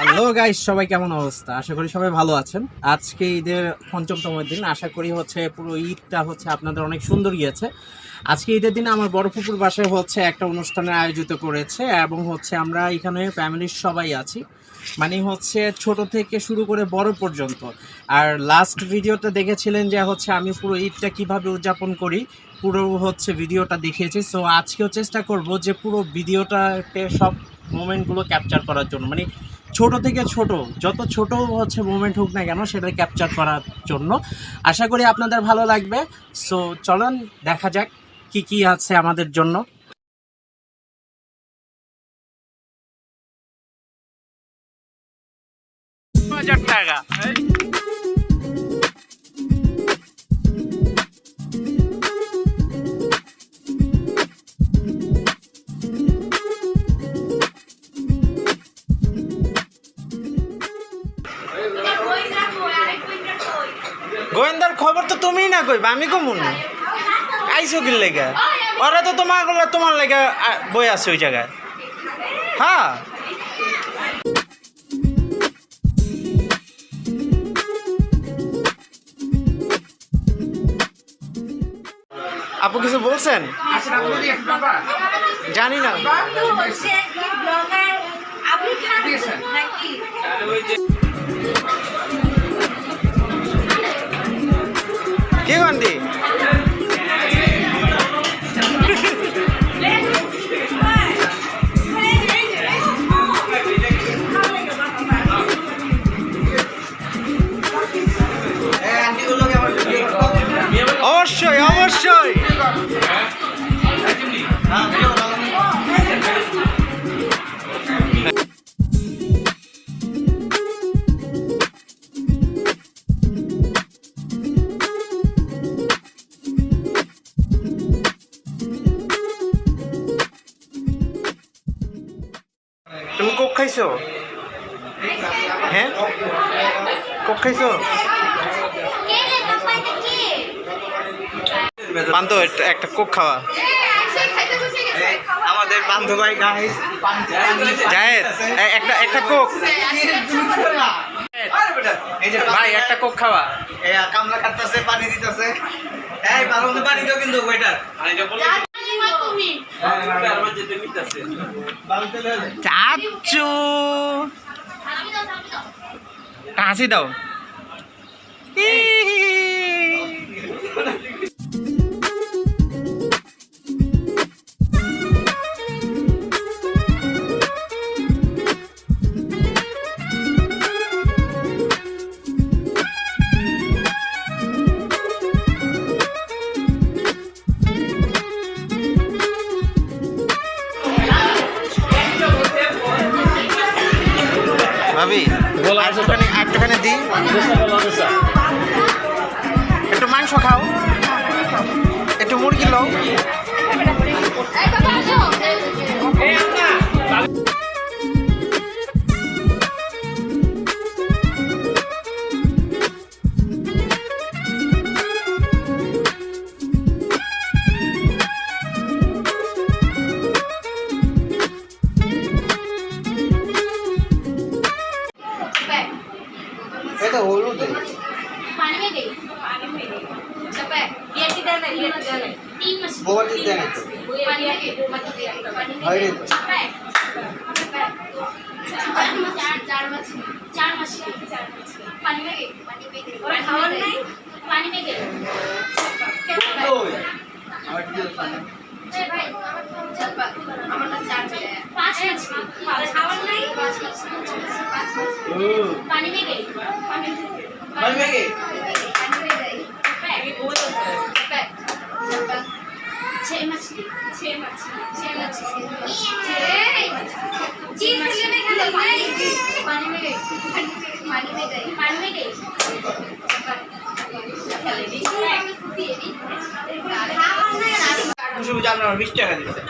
Hello guys সবাই কেমন অবস্থা? আশা করি সবাই ভালো আছেন। আজকে ঈদের পঞ্চমতম দিন। আশা করি হচ্ছে পুরো ঈদটা হচ্ছে আপনাদের অনেক সুন্দর গিয়েছে। আজকে ঈদের দিনে আমার বড় পুকুর বাসায় হচ্ছে একটা অনুষ্ঠানের আয়োজিত করেছে এবং হচ্ছে আমরা এখানে ফ্যামিলির সবাই আছি। মানে হচ্ছে ছোট থেকে শুরু করে বড় পর্যন্ত। আর লাস্ট ভিডিওটা দেখেছিলেন যে হচ্ছে আমি পুরো ঈদটা কীভাবে উদযাপন করি পুরো হচ্ছে ভিডিওটা দেখিয়েছি। সো আজকেও চেষ্টা করব যে পুরো ভিডিওটাতে সব মোমেন্টগুলো ক্যাপচার করার জন্য। মানে ছোট থেকে ছোট, যত ছোট হচ্ছে মুভমেন্ট হোক না কেন, সেটা ক্যাপচার করার জন্য। আশা করি আপনাদের ভালো লাগবে। সো চলুন, দেখা যাক কি কি আছে আমাদের জন্য। হাজার টাকা। কইবা? আমি কমুন না আইসো কি লেগে? ওরা তো তোমার তোমার লেগে বই আছে ওই জায়গায়। হ্যাঁ। আপু কিছু বলছেন? জানি না। কে গান্ধী? অবশ্যই অবশ্যই। তুমি কোক খাইছো হ্যাঁ কোক খাইছো? বান্ধব একটা- কোক খাওয়া। আমাদের বান্ধবাই গাইস জায়েদ একটা একটা কোক ভাই একটা কোক খাওয়া কামলা কাটতেছে পানি দিতেছে এই ভালো পানি দাও কিন্তু ওয়েটার। চাচু। হাসি দাও ভাবি একটুখানি একটুখানি দিই। একটু মাংস খাও। একটু মুরগি লও। पानी में गई। पानी में गई। पानी में गई। छह मछली छह मछली छह मछली चीज में गई पानी में गई पानी में गई पानी में गई খুশি বুঝে আপনার বিশ টাকা দিচ্ছে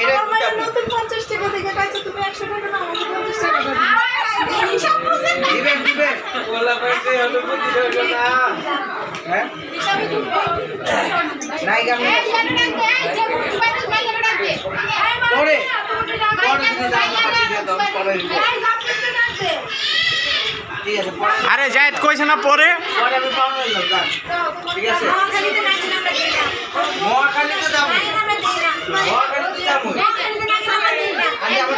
এটা নতুন পঞ্চাশ টাকা থেকে পাইছো তুমি একশো টাকা না আমাকে পঞ্চাশ টাকা দিবেন হলো হলো না হ্যাঁ নাই পরে? পরে। ঠিক আছে আরে জায়েদ কইছে না পরে ঠিক আছে মহাখালীতে যাব। মহাখালীতে যাব। আমি আমার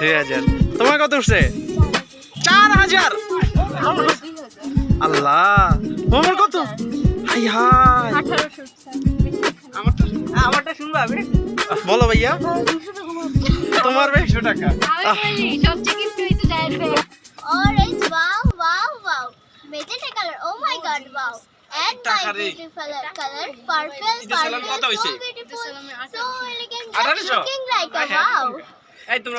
দুই হাজার তোমার কত উঠছে চার হাজার আল্লাহ আমার কত হাই হাই আমারটা শুনব আমি বলো ভাইয়া তোমার একশো টাকা সবচেয়ে গিফট হয়েছে জায়েদ ভাই Orange, wow, wow, wow. Magenta color, oh my god, wow. And my টাকা রে। beautiful color, purple, ঈদের সালাম কত purple, হইছে? so beautiful, so elegant, আঠারোশো? just looking like a wow.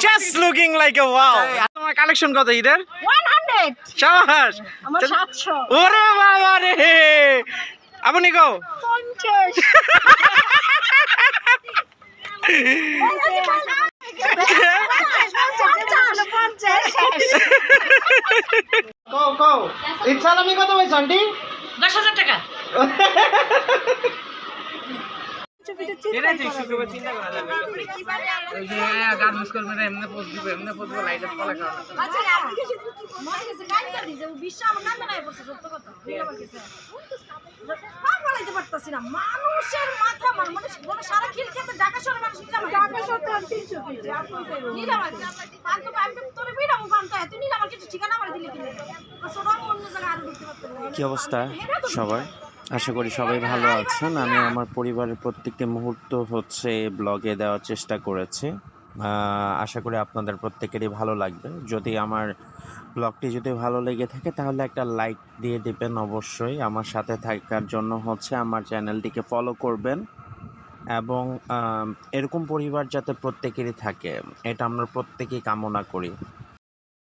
Just looking like a wow তোমার কালেকশন কত ঈদের? 100 সাবাস। আমার 700 ওরে বাবা রে। আপনি কও। 50 কও কও। ইনশাআল্লাহ কত হইছে আন্টি? দশ হাজার টাকা। মানুষের মাথা মানে মানে বলে সারা খিল খেতে ঢাকা শহরের মানুষ নিলাম ঢাকা শহর তিনশো নিলাম পান্ত পান্ত তোর বিড়াম পান্ত তুই নিলাম কিছু ঠিকানা আমার দিলে কিনে ছোট অন্য জায়গায় আরও ঢুকতে পারতো কি অবস্থা সবার? আশা করি সবাই ভালো আছেন। আমি আমার পরিবারের প্রত্যেকটি মুহূর্ত হচ্ছে ব্লগে দেওয়ার চেষ্টা করেছি। আশা করি আপনাদের প্রত্যেকেরই ভালো লাগবে। যদি আমার ব্লগটি যদি ভালো লেগে থাকে, তাহলে একটা লাইক দিয়ে দিবেন অবশ্যই। আমার সাথে থাকার জন্য হচ্ছে আমার চ্যানেলটিকে ফলো করবেন এবং এরকম পরিবার যাতে প্রত্যেকেরই থাকে, এটা আমরা প্রত্যেকেই কামনা করি।